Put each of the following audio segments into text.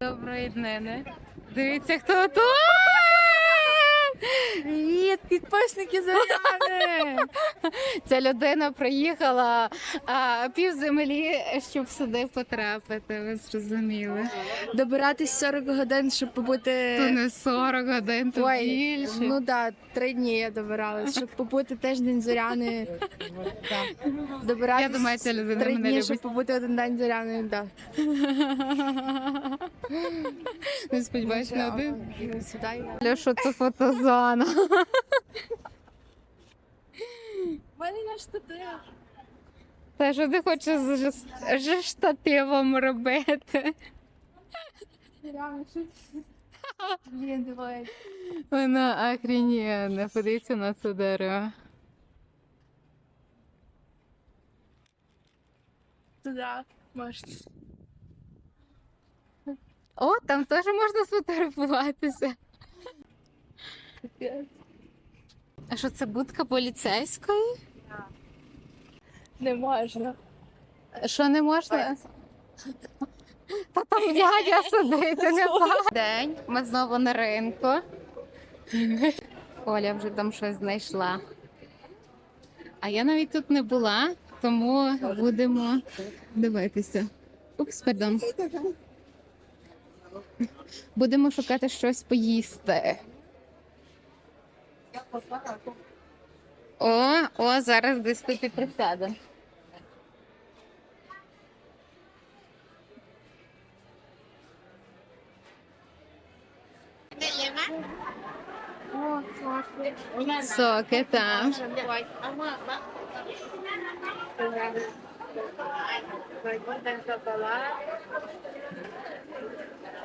Доброї днини. Дивіться, хто тут! Привіт, підписники Зоряни! Ця людина приїхала а, пів землі, щоб сюди потрапити. Ви зрозуміли. Добиратись 40 годин, щоб побути. То не 40 годин, то Ой, більше. ну так, три дні я добиралась, щоб побути тиждень зоряни. Добиратись Я думаю, ця людина три мене дні, любить. щоб побути один день зоряною. Да. Не сподіваюся на один. Сідай. Льоша, це фотозона. У мене на штатив. Та що ти хочеш з ж- ж штативом робити? Блін, давай. Вона охрененна. Подивіться на це дерево. Туди. Можеш. О, там теж можна сфотографуватися. А що це будка поліцейської? Не можна. Що не можна? Та там дядя сидить, не. День. Ми знову на ринку. Оля вже там щось знайшла. А я навіть тут не була, тому будемо дивитися. Упс, пардон. Будемо шукати щось поїсти. О, о, зараз десь тут і присядемо. Соки, так.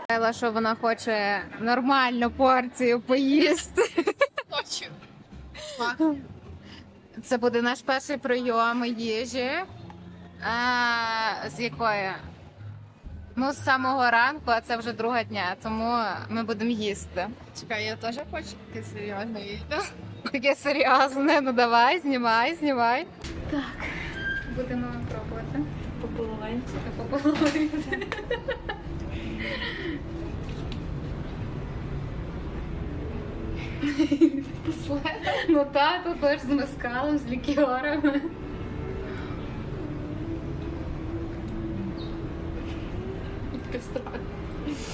Сказала, що вона хоче нормальну порцію поїсти. Це буде наш перший прийом їжі. А, з якої? Ну, з самого ранку, а це вже друга дня, тому ми будемо їсти. Чекай, я теж хочу таке серйозне відео. Таке серйозне. Ну давай, знімай, знімай. Так, будемо пробувати. По половинці. По половинці. Ну так, теж з мескалом, з лікерами.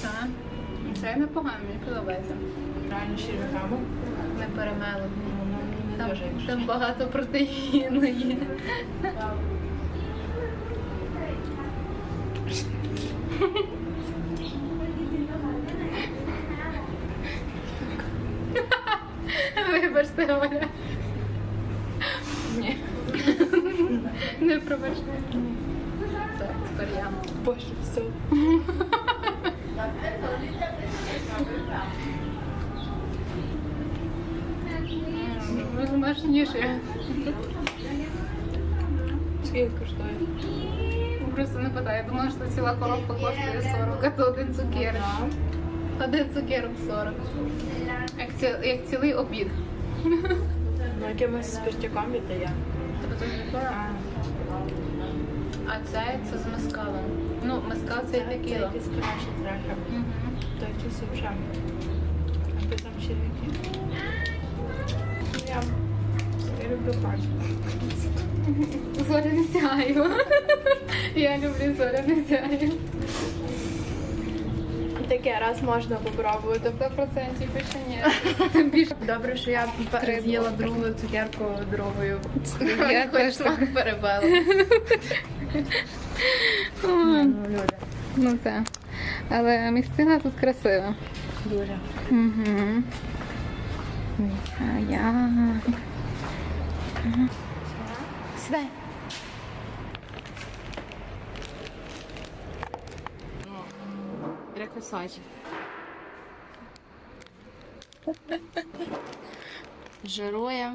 Так. Це непогано, мені подобається. Реально ще руками. Не перемело. Там, там багато протеїну є. Вибачте, Оля. Ні. Не пробачте. Так, тепер я. Боже, все. Ви смачніше. Скільки коштує? Просто не питаю. Я думала, що ціла коробка коштує 40, а то один цукерок. Один цукерок 40. Як, ці, як цілий обід. Ну, якимось спиртяком віддає. Тобто тут ніколи? А це, це з мескалом. Ну, мескал це Це текіла. якісь краще трохи. Мгм. То якісь вже. Аби там ще які. Люблю кашу. Зоряне сяйво. Я люблю зоряне сяйво. Таке раз можна попробувати. Сто процентів більше ні. Тим більше. Добре, що я з'їла другу цукерку другою. Я теж так. перебила. Ну так. Але місцина тут красива. Дуже. Угу. А я. Мгм. Сідай. Кусочки. Жирує.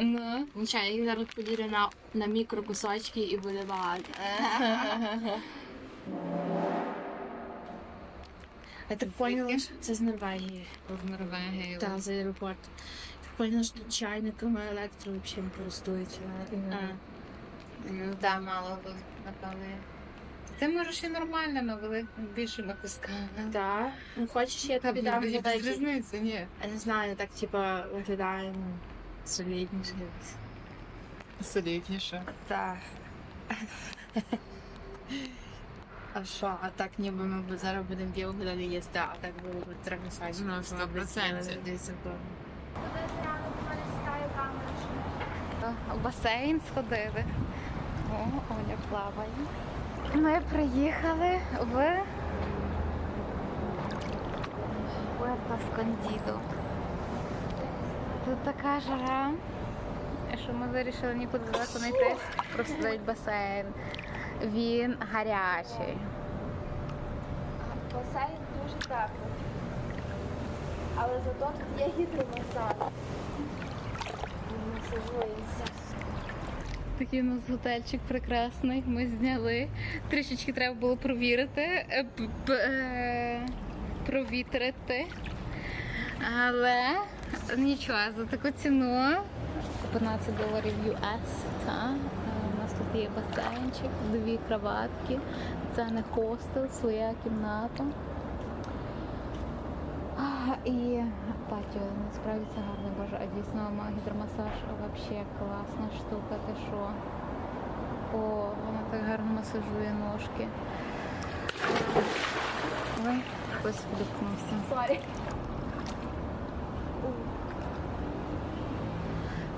Ну. Нічого, я їх зараз поділю на, на мікрокусочки і буде багато. Я так поняла, це з Норвегії. З Норвегії. Та, з аеропорту. Так що тут чайниками електро взагалі не користуються. Ну, да, мало тут, напевно. Ти можеш і нормальними великими більшими кусками. Так. Ну хочеш, я тобі дам без різниці, ні. Я не знаю, так типа виглядає ну, солідніше. Солідніше. Так. А що, а так ніби ми зараз будемо далі їсти, а так було б смачно. Ну, сто процентів. В басейн сходили. О, Оля плаває. Ми приїхали в Пуерто Скондідо. Тут така жара, що ми вирішили нікуди далеко не йти. Просто дають басейн. Він гарячий. Басейн дуже теплий. Але зато тут є гідромасаж. Масажуємося. Такий у нас готельчик прекрасний. Ми зняли. Трішечки треба було провірити, е, е, провітрити. Але нічого, за таку ціну 15 доларів US. Та. Е, У нас тут є басейнчик, дві кроватки. Це не хостел, своя кімната. І патіо, насправді це гарно, боже, а дійсно ма- гідромасаж взагалі класна штука, ти що? О, вона так гарно масажує ножки. Ой, хтось відгукнувся. Сорі.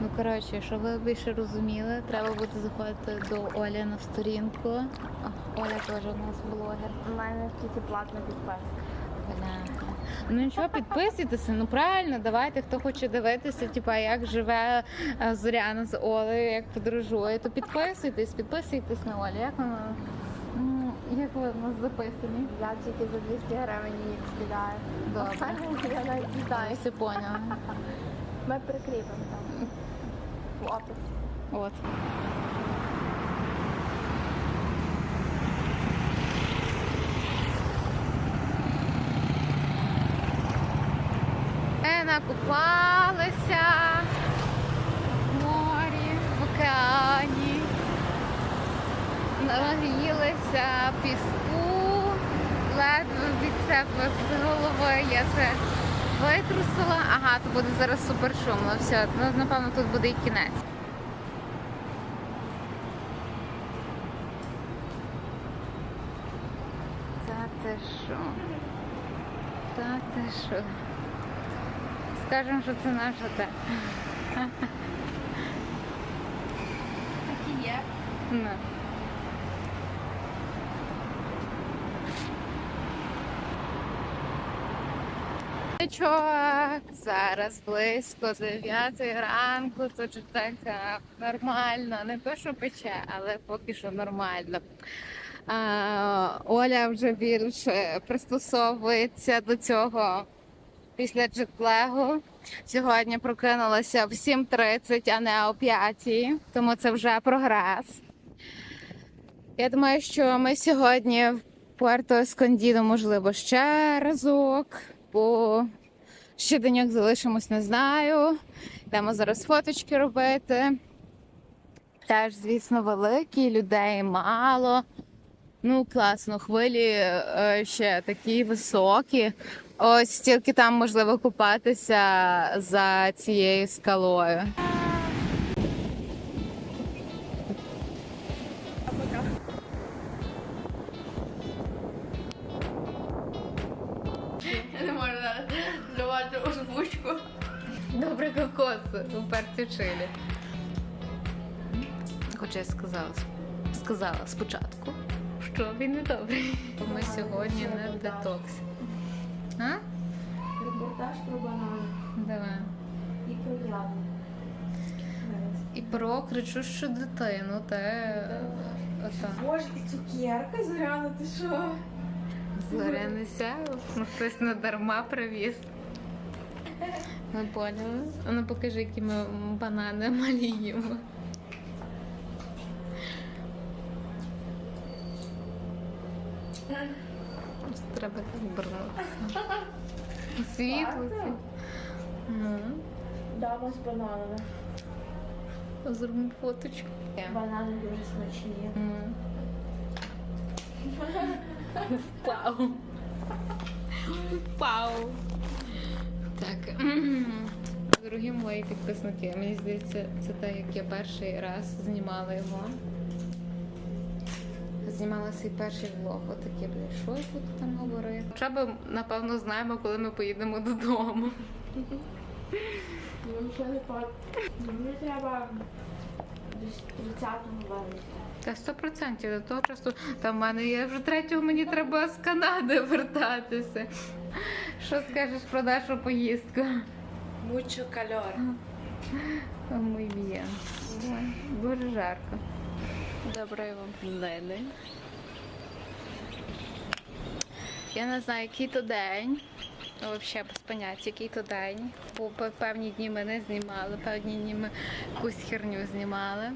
Ну, коротше, щоб ви більше розуміли, треба буде заходити до Олі на сторінку. О, Оля теж у нас блогер. У мене тільки платна підписка. Бляха. Ну нічого, підписуйтеся, ну правильно, давайте, хто хоче дивитися, типа, як живе е, Зоряна з Олею, як подорожує, то підписуйтесь, підписуйтесь на Олю. Як вона? Як ви в нас записані? Я тільки за 200 гривень її скидаю. Добре. Я навіть не знаю. Все поняла. Ми прикріпимо там. В описі. От. Накупалися в морі, в океані, нагрілися піску, ледве від себе з голови я це витрусила. Ага, то буде зараз супер шумно. Все, ну, напевно, тут буде і кінець. Та ти що? Та ти що? Скажемо, що це наш готель. Так і є. Ну. Зараз близько 9 ранку, тут вже так нормально, не то, що пече, але поки що нормально. А, Оля вже більше пристосовується до цього після джетлегу. Сьогодні прокинулася в 7.30, а не о 5, тому це вже прогрес. Я думаю, що ми сьогодні в Пуерто Ескондіно, можливо, ще разок, бо ще деньок залишимось, не знаю. Йдемо зараз фоточки робити. Теж, звісно, великі, людей мало. Ну, класно, хвилі е, ще такі високі. Ось тільки там можливо купатися за цією скалою. Я не можу зараз давати озвучку. Добре кокос у перці чилі. Хоча я сказала, сказала спочатку, що він не добрий. Бо Ми сьогодні в детоксі. А? Репортаж про банани Давай. і про яблук. І про кричущу дитину, те ота. Боже, і цукерка, Зоряна, ти що? Зоряне сяйво. Ну, хтось не дарма привіз. Ми поняли. А ну покажи, які ми банани малі їмо. Треба так вернутися. Світло. це. Ну, Дама з бананами. зробимо фоточку. Банани дуже смачні. Впав. Впав. Так. Дорогі мої підписники, мені здається, це те, як я перший раз знімала його. Знімала свій перший влог, отаке, бля, що я буду там говорити. Хоча б, напевно, знаємо, коли ми поїдемо додому. Ну. Мені треба десь 30 вересня. Та сто процентів до того часу. Та в мене є вже третього, мені треба з Канади вертатися. Що скажеш про нашу поїздку? Мучо кальор. Мій. Дуже жарко. Доброї вам день. Я не знаю, який то день. Взагалі без поняття, який то день. Бо певні дні ми не знімали, певні дні ми якусь херню знімали.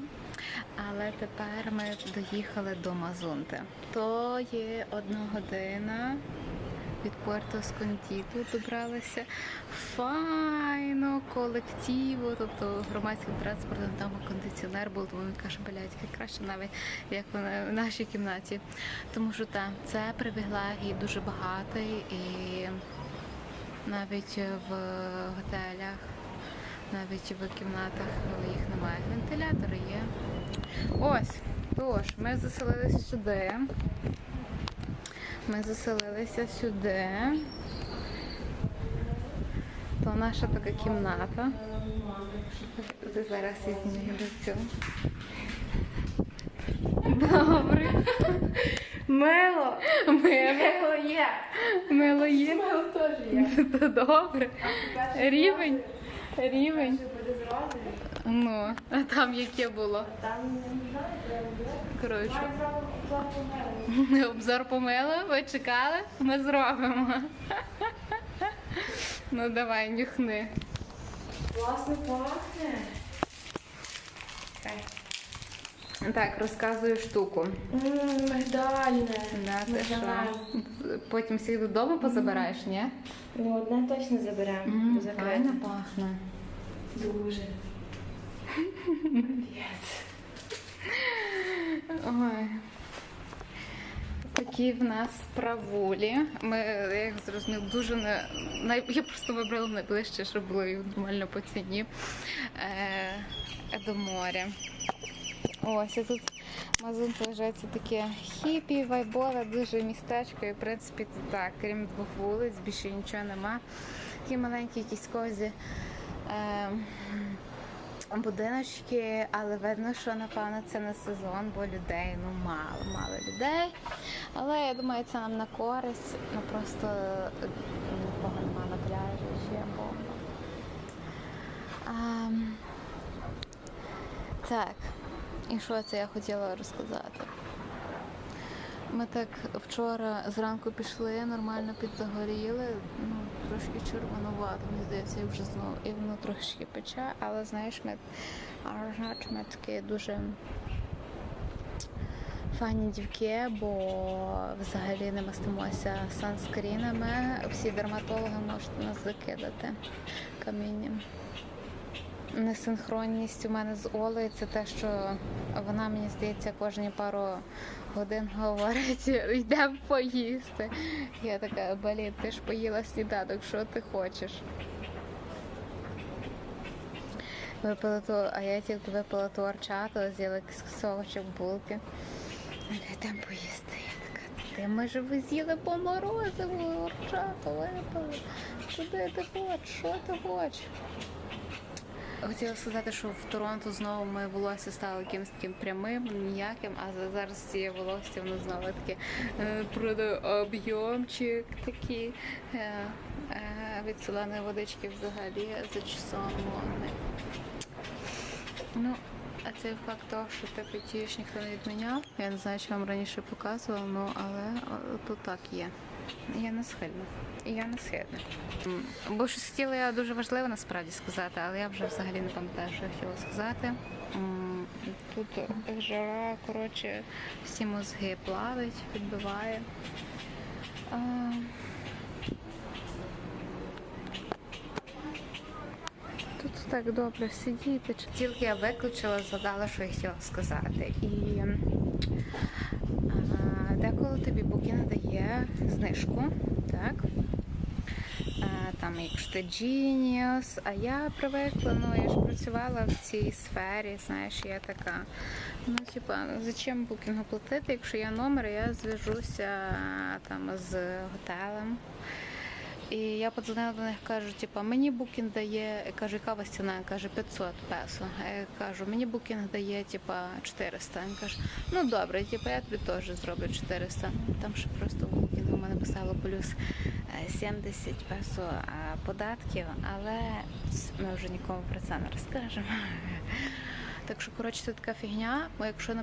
Але тепер ми доїхали до Мазунти. То є одна година від Пуерто Сконтіту добралися. Файно, колективу, тобто громадським транспортом, там кондиціонер був, тому він каже, блядь, краще навіть як в нашій кімнаті. Тому що там це привілегій дуже багатий і навіть в готелях, навіть в кімнатах їх немає. Вентилятори є. Ось, тож, ми заселилися сюди. Ми заселилися сюди. То наша така кімната. Зараз візьмі до цього. Добре. Мило! Мило, є! мило є. Мило теж є. Добре. Рівень. Рівень. Ну, а там яке було? Там не знаю, треба. Коротше. Обзор помили, ви чекали? Ми зробимо. Ну давай, нюхни. Власне, пахне. Так, розказую штуку. Ммм, мигдальне. Да, ти що? Потім всіх додому позабираєш, ні? Ну, одне точно заберемо. М, бо закрите. Файно пахне. Дуже. Ой. Такі в нас правулі. Ми, як зрозумів, дуже не най... я просто вибрала найближче, щоб було і нормально по ціні е... до моря. Ось і тут Мазун вважається таке хіпі, вайбове, дуже містечко. І в принципі тут так, крім двох вулиць, більше нічого нема. Такі маленькі якісь козі. Е будиночки, але видно, що напевно це не сезон, бо людей ну мало, мало людей. Але я думаю, це нам на користь. Ну просто е, нікого нема на пляжі ще бомба. А, так, і що це я хотіла розказати? Ми так вчора зранку пішли, нормально підзагоріли, ну трошки червонувато, мені здається, і вже знову і воно трошки пече, але знаєш, ми, ми такі дуже файні дівки, бо взагалі не мастимося санскрінами. Всі дерматологи можуть нас закидати камінням. Несинхронність у мене з Олею це те, що вона, мені здається, кожні пару годин говорить, йдемо поїсти. Я така, блін, ти ж поїла сніданок, що ти хочеш? Випила ту, а я тільки випила ту арчату, з'їла кисовочок булки. Йдемо поїсти. Я така, ти ми ж ви з'їли по морозиву, арчату випили. Куди ти хочеш? Що ти хочеш? Хотіла сказати, що в Торонто знову моє волосся стало якимось таким прямим, ніяким, а зараз ціє волосся воно знову таке е, об'ємчик такий. Е, е, від соленої водички взагалі зачесаний. Ну, а цей факт того, що ти потієш, ніхто не відміняв. Я не знаю, чи вам раніше показувала, ну але тут так є. Я не схильна. Я не схильна. Бо щось хотіла я дуже важливо насправді сказати, але я вже взагалі не пам'ятаю, що я хотіла сказати. Тут жара, коротше, всі мозги плавить, відбиває. А, Тут так добре сидіти. Тільки я виключила, згадала, що я хотіла сказати. І тобі Букін дає знижку, так? Е, Там якщо ти Genius, а я привикла, ну я ж працювала в цій сфері, знаєш, я така. Ну, типа, зачем букінгу платити, якщо я номер, я зв'яжуся там з готелем. І я подзвонила до них, кажу, типа, мені букінг дає, кажу, яка вас ціна? Каже, 500 песо. Я кажу, мені букінг дає, типа, 400. Він каже, ну добре, типа, я тобі теж зроблю 400. Ну, Там ще просто в букінгу мене писало плюс е, 70 песо е, податків, але ми вже нікому про це не розкажемо. Так що, коротше, це така фігня. Якщо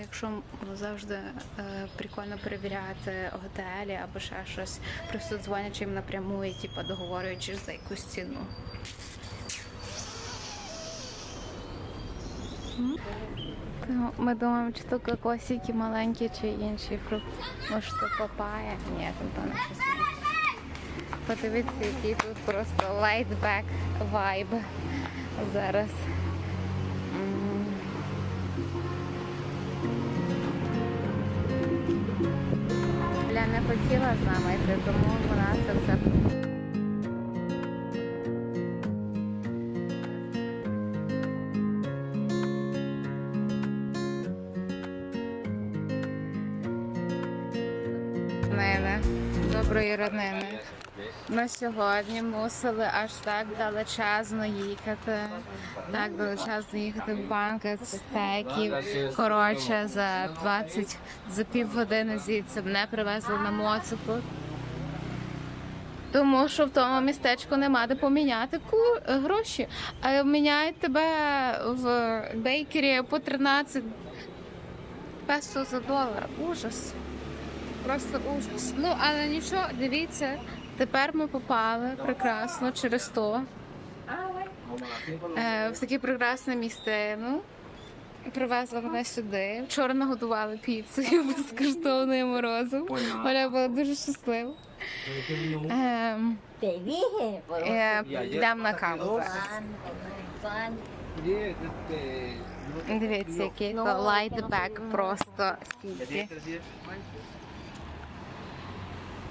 якщо завжди е, прикольно перевіряти готелі або ще щось, просто дзвонячи їм напряму і типу, договорюючись за якусь ціну. Ну, ми думаємо, чи то кокосики маленькі, чи інші фрукти. Може, це папая? Ні, там то не щось. Подивіться, який тут просто лайтбек вайб зараз. Хотіла з нами тому вона це все. Ми сьогодні мусили аж так далечезно їхати. Так далечезно їхати в банк стеків. Коротше, за 20, за півгодини звідси мене привезли на моцику. Тому що в тому містечку нема де поміняти ку- гроші. А міняють тебе в бейкері по 13 песо за долар. Ужас. Просто ужас. Ну, але нічого, дивіться, тепер ми попали прекрасно через то е, в таке прекрасне містину. Привезли мене сюди. Вчора нагодували піцею безкоштовною морозом. Оля була дуже щаслива. Ем, е, Йдемо на каву. зараз. Дивіться, який лайтбек просто стільки.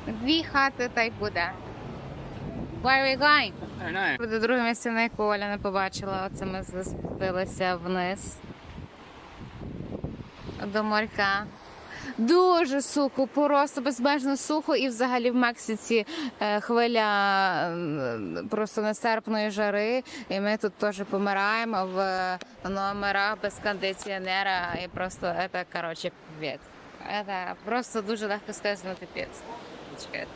Дві хати та й буде. Where are we going? Буде друге місце, на яку Оля не побачила. Оце ми спустилися вниз до морька. Дуже сухо, просто безмежно сухо, і взагалі в Мексиці е, хвиля просто нестерпної жари. І ми тут теж помираємо в номерах без кондиціонера. І просто це, коротше, піпець. Це просто дуже легко сказано піпець. Чекайте.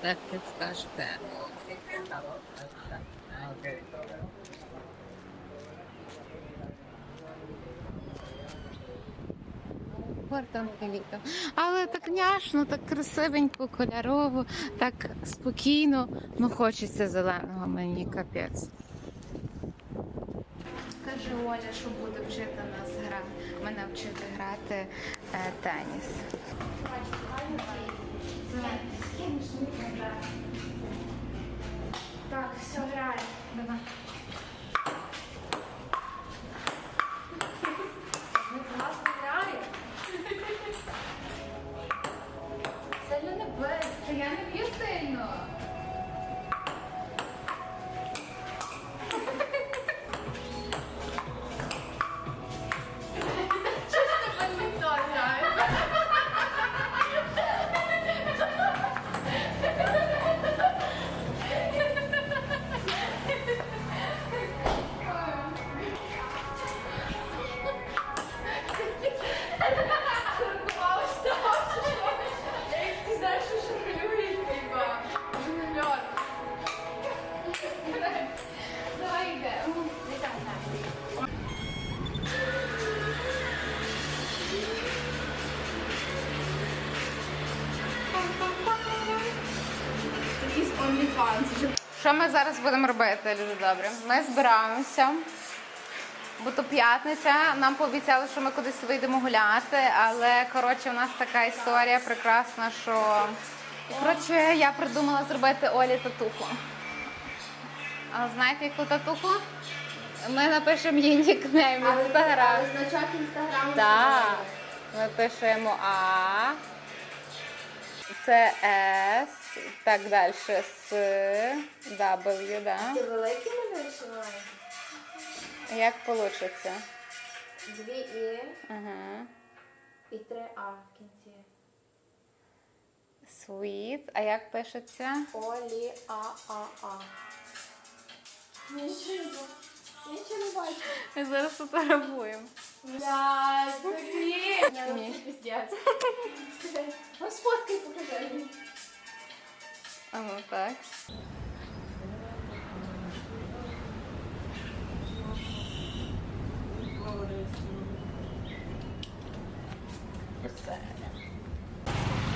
Так як скажете. Але так няшно, так красивенько, кольорово, так спокійно. Ну хочеться зеленого мені капець. Каже Оля, що буде вчити нас грати. Мене вчити грати е, теніс. Так, все, грає. Давай. Будемо робити, дуже добре? Ми збираємося, бо то п'ятниця. Нам пообіцяли, що ми кудись вийдемо гуляти, але коротше, у нас така історія прекрасна, що коротше, я придумала зробити Олі татуху. А знаєте, яку татуху? Ми напишемо їй нікнейм в інстаграм. Значок інстаграму. Так. Ми пишемо А. Це С. Так далі. С. W, да? Ти великий малюєш? Як вийде? Дві І Ага. і три А в кінці. Sweet. А як пишеться? Олі А А А. Нічого. Нічого не бачу. Ми зараз фотографуємо. Блядь, закрій! Я не пиздец. Ось фоткай покажи. А ну так.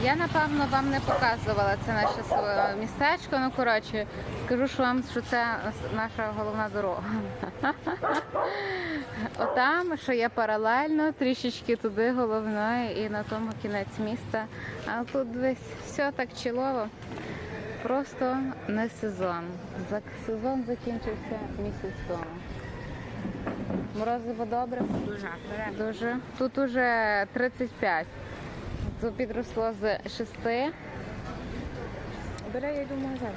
Я напевно вам не показувала це наше містечко. Ну коротше, скажу що вам, що це наша головна дорога. Отам, що є паралельно, трішечки туди головної і на тому кінець міста. А тут десь все так чілово. Просто не сезон. Сезон закінчився місяць тому. Морозиво добре? Дуже. Дуже. Тут уже 35. Тут підросло з 6. Бери, я йду в магазин.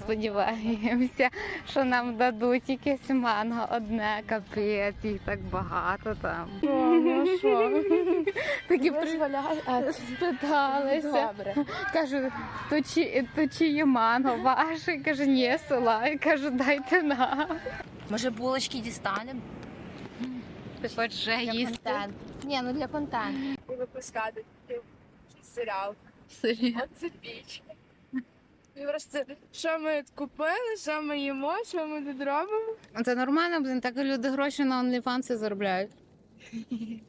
Сподіваємося, що нам дадуть якесь манго одне, капець, їх так багато там. Ну що? Такі спиталися. добре. Кажу, то чи, то чиє манго ваше? Каже, ні, села. І кажу, дайте нам. Може булочки дістанемо? Ти хочеш їсти? Ні, ну для контенту. І випускати серіал. Серйозно? Оце піч. І просто, що ми купили, що ми їмо, що ми тут робимо. Це нормально, блин, так люди гроші на OnlyFans заробляють.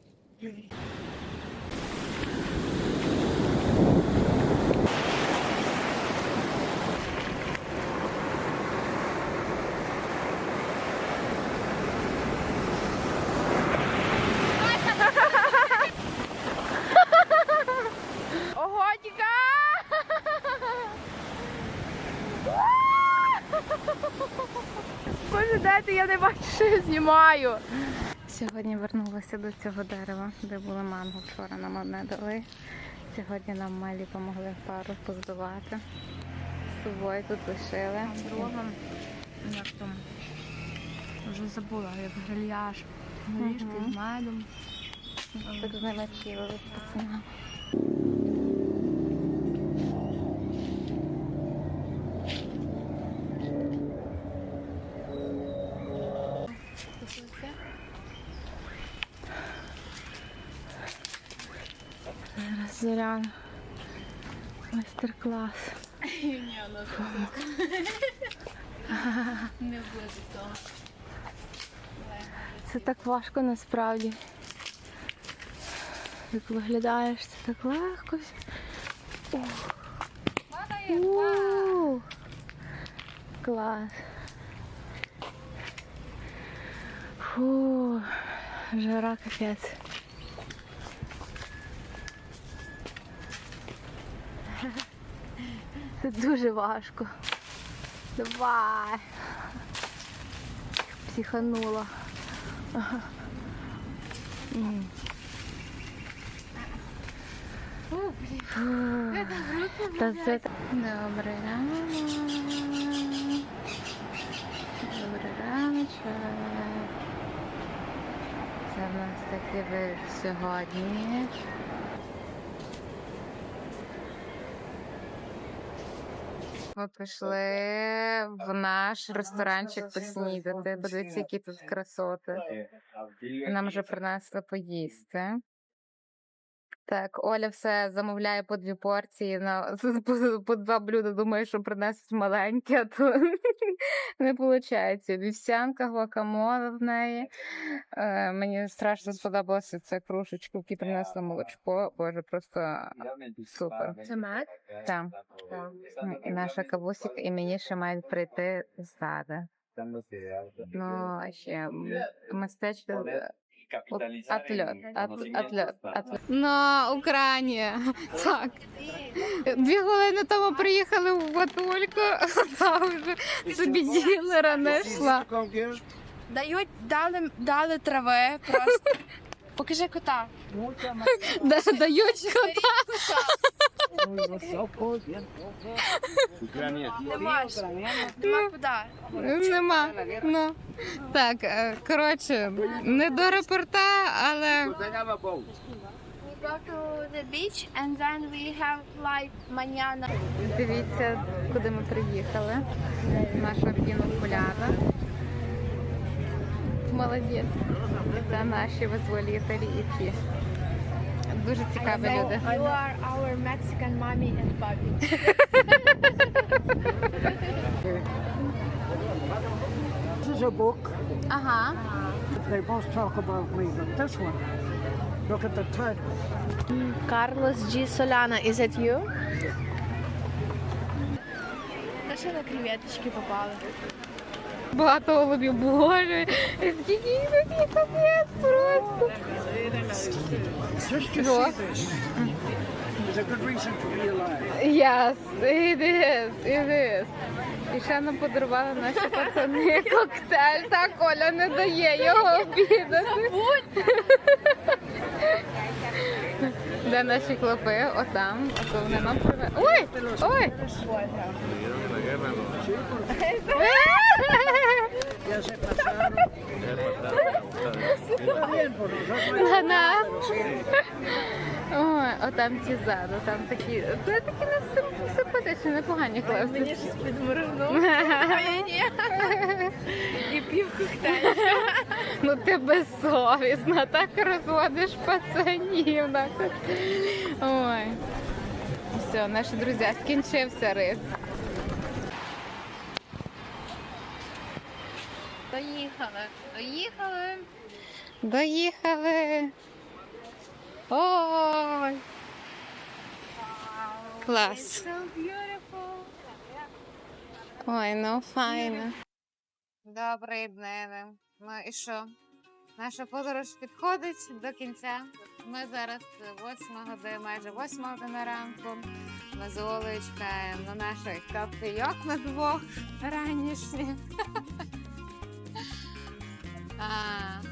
Ого, тіка! Боже, дайте, я не бачу, що я знімаю. Сьогодні вернулася до цього дерева, де були манго. Вчора нам одне дали. Сьогодні нам малі допомогли пару позбивати. З собою тут лишили. Друга, як там, вже забула, як грильяж. Горішки з медом. Так з ними чилили з пацанами. Зараз Зоряна. Майстер-клас. Не буде того. Це так важко насправді. Як виглядаєш, це так легко. У, Клас. Фу, жара капець. Це дуже важко. Давай. Психанула. Та це Добрий ранок. Добрий раночок. Це в нас такий вид сьогодні. Ми пішли в наш ресторанчик поснідати. Подивіться, які тут красоти. Нам вже принесли поїсти. Так, Оля все замовляє по дві порції на по, по два блюда. Думає, що принесуть маленьке, а то не виходить. Вівсянка, гуакамоле в неї. Е, мені страшно сподобалося це кружечку, які принесли молочко. Боже, просто супер. Це мед? Там. І наша кавусіка, і мені ще мають прийти ззади. Ну, а ще м, Отльот, отльот, отльот, отльот. На Україні. Так. Дві хвилини тому приїхали в Батульку, там вже собі ділера не йшла. Дають, дали, дали трави просто. Покажи кота. Дають кота. Нема ж. Нема куди. Нема. Ну. Так, е, коротше, не до репорта, але We go to the beach and then we have like manana. дивіться, куди ми приїхали. Наша пінокуляда. Молодець. Це наші визволітелі і ті. Дуже цікаві люди. You are our Mexican mommy and papi. This is a book. Ага. They both talk about me, but this one, look at the title. Carlos G. Solana, is it you? Та ще на креветочки попали. Багато голубів. Боже, скільки їх капець просто. Alive. Yes, it is, it is. І ще нам подарували наші пацани коктейль. Так, Оля не дає його обідати. Де наші хлопи? Отам. А то вони нам привезли. Ой! Ой! Ya se pasaron. Está bien, por nosotros. На нас. Ой, отам ті ззаду, там такі. Це такі нас сим- симпатичні, непогані хлопці. щось підморгнув. А я ні. І пів коктейль. Ну ти безсовісна, так розводиш пацанів. Ой. Все, наші друзі, скінчився рис. Доїхали, доїхали. Доїхали. Ой. Клас. Ой, ну файно. Добрий день. Ну і що? Наша подорож підходить до кінця. Ми зараз 8 години, майже 8 година ранку. Ми з Олею чекаємо на наш кофейок на двох ранішніх.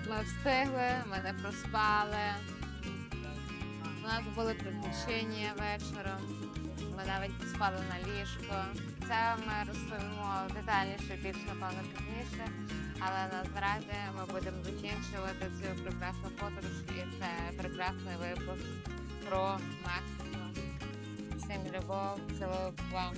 Ми встигли, ми не проспали. У нас були приключення вечором. Ми навіть поспали на ліжко. Це ми розповімо детальніше, більш напевно пізніше. Але наразі ми будемо закінчувати цю прекрасну подорож і це прекрасний випуск про Мексику. Всім любов, цілую вам.